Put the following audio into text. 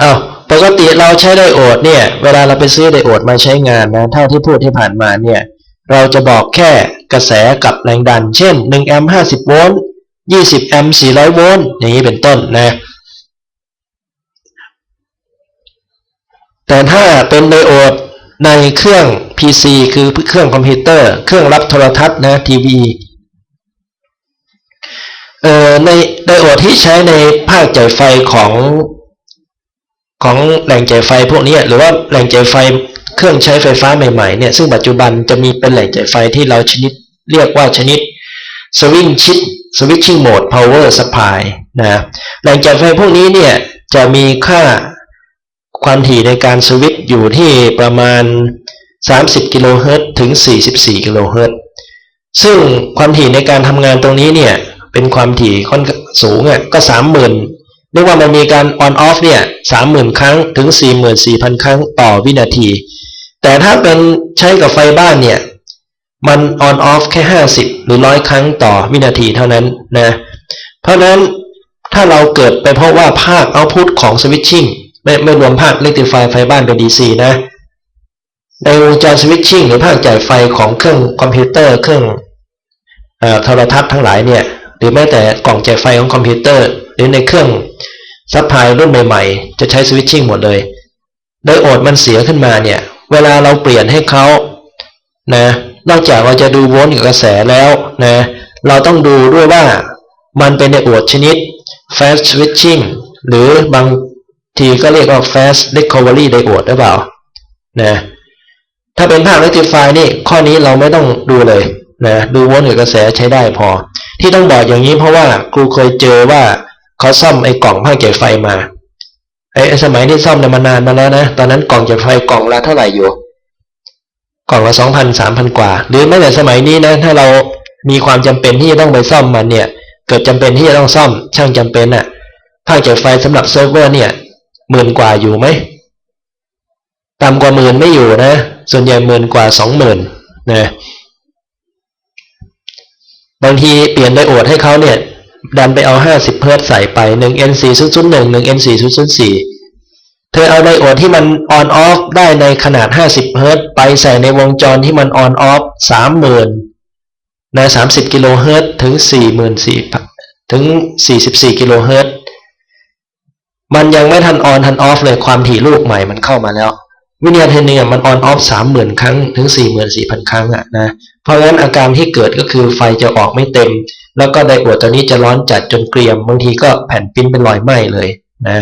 อ้าวปกติเราใช้ไดโอดเนี่ยเวลาเราไปซื้อไดโอดมาใช้งานนะเท่าที่พูดที่ผ่านมาเนี่ยเราจะบอกแค่กระแสกับแรงดัน เช่น1แอมป์50โวลต์20แอมป์400โวลต์อย่างนี้เป็นต้นนะแต่ถ้าเป็นไดโอดในเครื่อง PC คือเครื่องคอมพิวเตอร์ เครื่องรับโทรทัศน์นะทีวีเอ่อในไดโอดที่ใช้ในภาคจ่ายไฟของ ของแหล่งจ่ายไฟพวกนี้หรือว่าแหล่งจ่ายไฟเครื่องใช้ไฟฟ้าใหม่ๆเนี่ยซึ่งปัจจุบันจะมีเป็นแหล่งจ่ายไฟที่เราชนิดเรียกว่าชนิดสวิงชิดสวิตชิ่งโหมดพาวเวอร์สปายนะแหล่งจ่ายไฟพวกนี้เนี่ยจะมีค่าความถี่ในการสวิตอยู่ที่ประมาณ 30 กิโลเฮิรตถึง 44 กิโลเฮิรตซึ่งความถี่ในการทำงานตรงนี้เนี่ยเป็นความถี่ค่อนสูงอะก็ 30,000เรียกว่ามันมีการออนออฟเนี่ย 30,000 ครั้งถึง 44,000 ครั้งต่อวินาที แต่ถ้าเป็นใช้กับไฟบ้านเนี่ย มัน on off แค่ 50 หรือ 100 ครั้งต่อวินาทีเท่านั้นนะ เพราะนั้นถ้าเราเกิดไปเพราะว่าภาค output ของสวิตชิ่งไม่ไม่รวมภาค rectify ไฟบ้านเป็น DC นะ ในวงจรสวิตชิ่งหรือภาคจ่ายไฟของเครื่องคอมพิวเตอร์เครื่องโทรทัศน์ทั้งหลายเนี่ย หรือแม้แต่กล่องจ่ายไฟของคอมพิวเตอร์ หรือในเครื่อง ซัพพลายรุ่นใหม่ๆ จะใช้สวิตชิ่งหมดเลย ไดโอดมันเสียขึ้นมาเนี่ย เวลาเราเปลี่ยนให้เขานะ นอกจากเราจะดูโวลต์กับกระแสแล้วนะ เราต้องดูด้วยว่ามันเป็นไดโอดชนิด fast switching หรือบางทีก็เรียกว่า fast recovery diode หรือเปล่านะถ้าเป็นภาค rectify นี่ข้อนี้เราไม่ต้องดูเลยนะดูโวลต์กับกระแสใช้ได้พอ ที่ต้องบอกอย่างนี้เพราะว่าครูเคยเจอว่า เขาซ่อมไอ้กล่องภาเก็บไฟมาไอ้สมัยที่ซ่อมเนี่ยมานานมาแล้วนะตอนนั้นกล่องเก็บไฟกล่องละเท่าไหร่อยู่ กล่องละสองพันสามพันกว่า หรือแม้แต่สมัยนี้นะถ้าเรามีความจำเป็นที่จะต้องไปซ่อมมันเนี่ย เกิดจำเป็นที่จะต้องซ่อม ช่างจำเป็นอะภาเก็บไฟสำหรับเซิร์ฟเวอร์เนี่ยหมื่นกว่าอยู่ไหมต่ำกว่าหมื่นไม่อยู่นะ ส่วนใหญ่หมื่นกว่าสองหมื่นนะบางทีเปลี่ยนไดโอดให้เขาเนี่ย ดันไปเอา50เฮิร์ตใส่ไป1 N 4 0 0 1 1 N 4 0 0 4เธอเอาไดโอดที่มัน on off ได้ในขนาด50เฮิร์ตไปใส่ในวงจรที่มัน on off 30,000น30กิโลเฮิร์ตถึง44,000ถึง44กิโลเฮิร์ตมันยังไม่ทัน on ทัน off เลยความถี่ลูกใหม่มันเข้ามาแล้ว วินาทีหนึงอะมัน on off 30,000ครั้งถึง44,000ครั้งอะนะ เพราะฉะนั้นอาการที่เกิดก็คือไฟจะออกไม่เต็ม แล้วก็ไดโอดตัวนี้จะร้อนจัดจนเกรียม บางทีก็แผ่นปิ้นเป็นรอยไหม้เลยนะ